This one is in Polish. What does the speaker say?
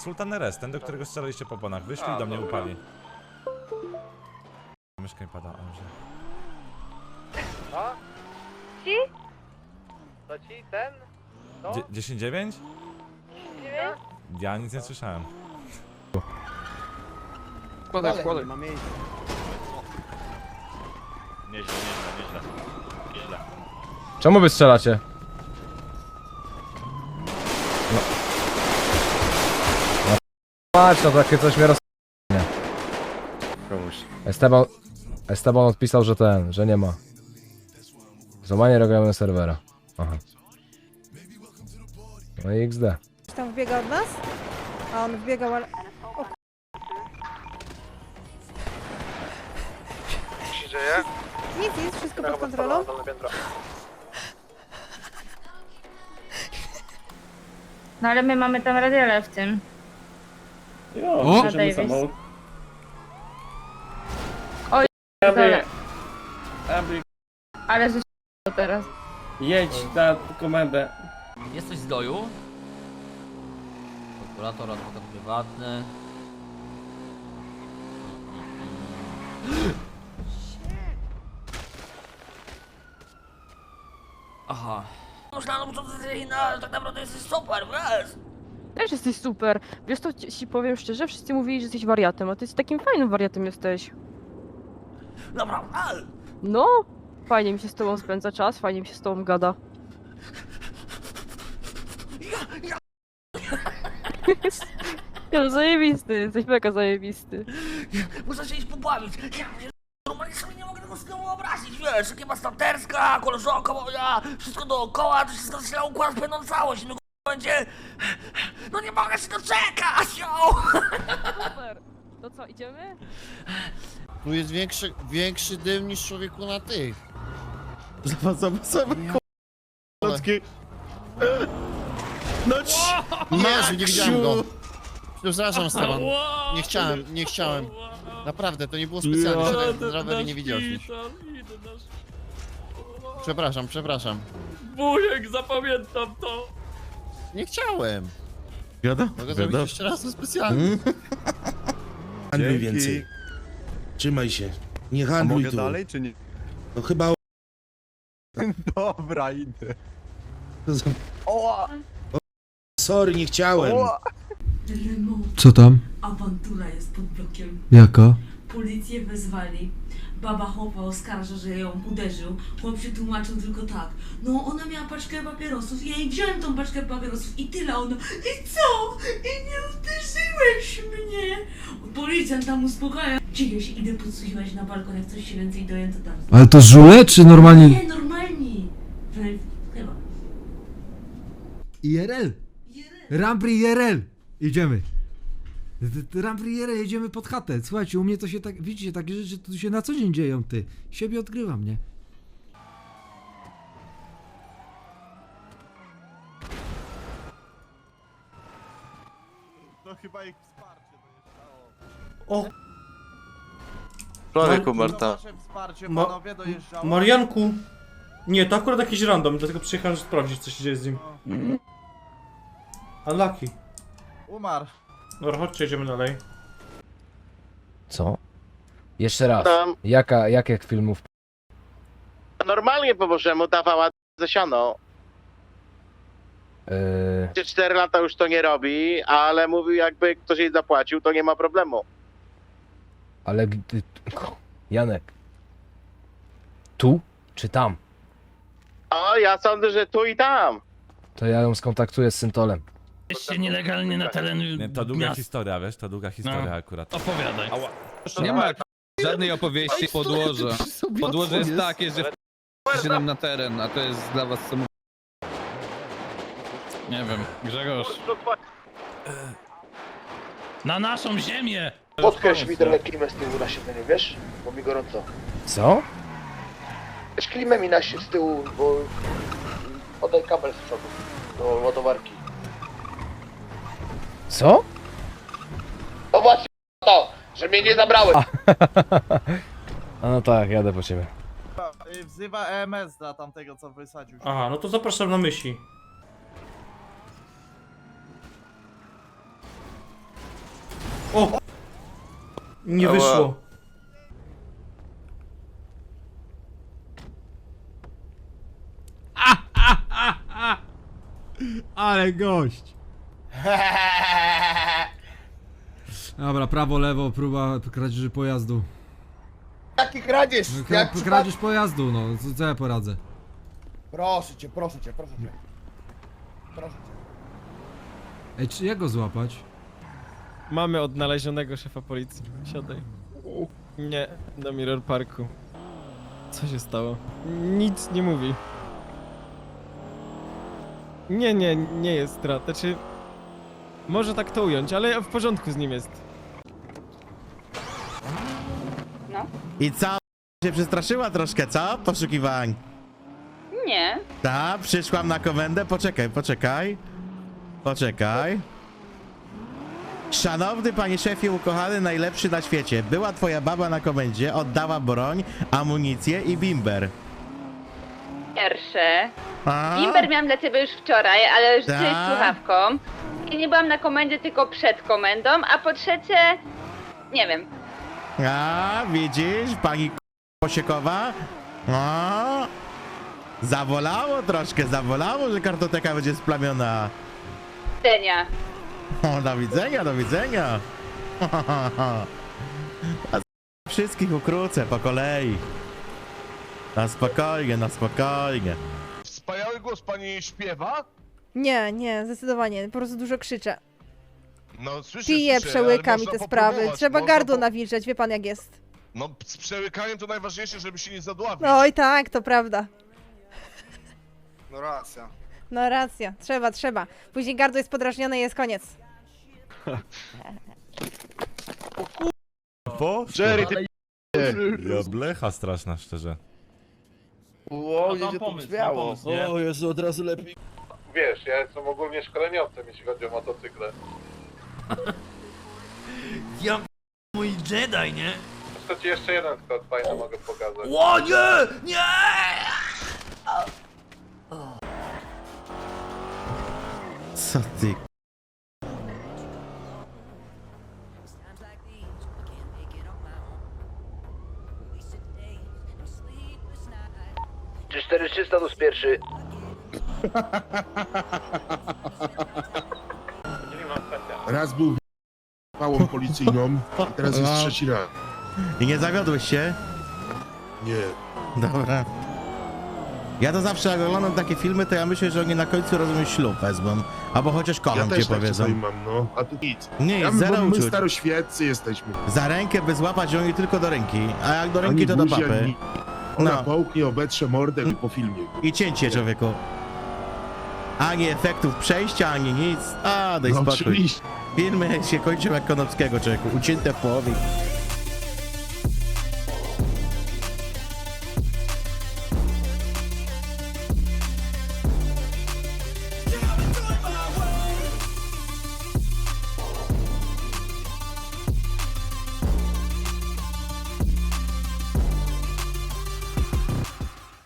Sultan RS, ten, do którego strzelaliście po bonach. Wyszli i do mnie upali. Myszka mi pada, o, że... A? Ci? To ci ten? No? Dzie- 10-9? Nie wiem. Ja nic nie słyszałem. Składaj, składaj. Nieźle, nieźle, nieźle. Nieźle. Czemu wy strzelacie? No. No, patrz, to takie coś mnie roz... Komuś. Esteban... Esteban odpisał, że ten, że nie ma. Złamanie regulaminu serwera. Aha. No i XD. Czy tam wbiega od nas? A on wbiegał, ale... Co się dzieje? Nic, nic, wszystko pod kontrolą. Dolne piętro. No ale my mamy tam radiolę w tym. O! Na Davis. Oj, dole. Ale że to teraz. Jedź na komendę. Jesteś z doju? Prokurator, adwokat prywatny. Aha. Że to jest inna, ale tak naprawdę jesteś super, wiesz? Też jesteś super. Wiesz co ci ci powiem szczerze, wszyscy mówili, że jesteś wariatem, a ty jesteś takim fajnym wariatem jesteś. Naprawdę. No, fajnie mi się z tobą spędza czas, fajnie mi się z tobą gada. Ja no zajebisty, jesteś mega zajebisty. Muszę się iść pobawić. Ja pier- normalnie sobie nie mogę tego z tyłu wyobrazić, wiesz? Takie mastaterska, koleżanka moja, wszystko dookoła, to się układ w pewną całość. No będzie... No nie mogę się doczekać, yo! Super. To co, idziemy? Tu jest większy, większy dym niż człowieku na tych. Zobacz, zobacz, zobacz, Ale- k***ki. No ci... Masz, nie widziałem go. Przepraszam, Steban. Nie chciałem, nie chciałem. Naprawdę, to nie było specjalnie, że ten rower nie widziałeś. Przepraszam, przepraszam. Wujek, zapamiętam to. Nie chciałem. Gada? Mogę zrobić Gada? jeszcze raz, to specjalnie. Handluj więcej. Trzymaj się. Nie A handluj mogę tu. dalej, czy nie? No chyba... Dobra, idę. Sorry, nie chciałem. Co tam? Awantura jest pod blokiem. Jaka? Policję wezwali. Baba chłopa oskarża, że ją uderzył. Chłop się tłumaczył tylko tak. No ona miała paczkę papierosów. Ja jej wziąłem tą paczkę papierosów i tyle. Ona. I co? I nie uderzyłeś mnie. Policjant tam uspokaja. Dzieje się, idę podsłuchiwać na balkon. Jak coś się więcej dojem, to tam. Ale to żule, czy normalnie? Nie, normalni. Chyba. IRL. Rampri IRL. Idziemy. Rampri IRL, jedziemy pod chatę. Słuchajcie, u mnie to się tak, widzicie, takie rzeczy tu się na co dzień dzieją, ty. Siebie odgrywam, nie? To chyba ich wsparcie dojeżdżało. O! Człowieku, Marta. Nasze wsparcie, Ma- panowie, dojeżdżało. Marianku! Nie, to akurat jakiś random, dlatego przyjechałem sprawdzić, co się dzieje z nim. Unlucky. Umarł. Dobra, chodźcie, jedziemy dalej. Co? Jeszcze raz. Tam Jaka, jakich filmów? normalnie po Bożemu dawała ze siano. Yy, Czy 4 lata już to nie robi, ale mówił jakby ktoś jej zapłacił, to nie ma problemu. ale gdy... Janek. Tu czy tam? O, ja sądzę, że tu i tam. To ja ją skontaktuję z Syntolem. Jeszcze nielegalnie na teren Nie, to długa historia, wiesz? To długa historia akurat. Opowiadaj. Nie ma żadnej opowieści podłoża. Podłoże jest takie, że się nam na teren, a to jest dla was samo... Nie wiem, Grzegorz. Na naszą ziemię! Podkreśl mi trochę klimę z tyłu na siedzeniu, wiesz? Bo mi gorąco. Co? Weź klimę mi na z tyłu, bo... Podaj kabel z przodu do ładowarki. Co? No właśnie to, że mnie nie zabrałeś. A no tak, jadę po ciebie. Y, Wzywa EMS dla tamtego, co wysadził. się. Aha, no to zapraszam na myśli. O! Nie Ała. wyszło. Ale gość. Dobra, prawo, lewo, próba kradzieży pojazdu. Jaki kradzież? No, Jak kra- kradzież pojazdu, no, co, co ja poradzę? Proszę cię, proszę cię, proszę cię. Proszę cię. Ej, czy jak go złapać? Mamy odnalezionego szefa policji. Siadaj. Nie, do Mirror Parku. Co się stało? Nic nie mówi. Nie, nie, nie jest strat. Znaczy... Może tak to ująć, ale w porządku z nim jest. I co? się przestraszyła troszkę, co? Poszukiwań. Nie. Ta, przyszłam na komendę. Poczekaj, poczekaj. Poczekaj. Szanowny panie szefie, ukochany, najlepszy na świecie. Była twoja baba na komendzie, oddała broń, amunicję i bimber. Pierwsze. A? Bimber miałam dla ciebie już wczoraj, ale już z słuchawką. I nie byłam na komendzie, tylko przed komendą. A po trzecie... Nie wiem. A, widzisz, pani k- Posiekowa? A, zawolało troszkę, zawolało, że kartoteka będzie splamiona. Denia. O, do widzenia, do widzenia. A wszystkich ukrócę po kolei. Na spokojnie, na spokojnie. Wspaniały głos pani śpiewa? Nie, nie, zdecydowanie. Po prostu dużo krzyczę. No słyszę, Piję, słyszę, przełykam te sprawy. popróbować, Trzeba można gardło po- nawilżać, wie pan jak jest. No z przełykaniem to najważniejsze, żeby się nie zadławić. No i tak, to prawda. No racja. No racja, trzeba, trzeba. Później gardło jest podrażnione i jest koniec. Po? Jerry, ty Ja blecha straszna, szczerze. Ło, gdzie to brzmiało. O Jezu, od razu lepiej. Wiesz, ja jestem ogólnie szkoleniowcem, jeśli chodzi o motocykle. Ja mój Jedi, nie? Chcę ci jeszcze jeden skład fajny mogę pokazać. O nie! Nie! Co ty? Czy 400 status pierwszy? Raz był pałą policyjną, a teraz jest No. trzeci raz. I nie zawiodłeś się? Nie. Dobra. Ja to zawsze jak oglądam takie filmy, to ja myślę, że oni na końcu rozumiem ślub wezmą. Albo chociaż Ja kocham cię też tak powiedzą. czasami mam, no. A tu nic. Nie, Ja, zero bo my uczuć. staroświeccy jesteśmy. Za rękę by złapać oni tylko do ręki, a jak do ręki Ani to do buzi, papy. ani- Ona No. połknie, obetrze mordę po filmie. I cięcie człowieku. Ani efektów przejścia, ani nic. A, daj No spokój. oczywiście. Filmy się kończą jak Konopskiego człowieku, ucięte w połowie.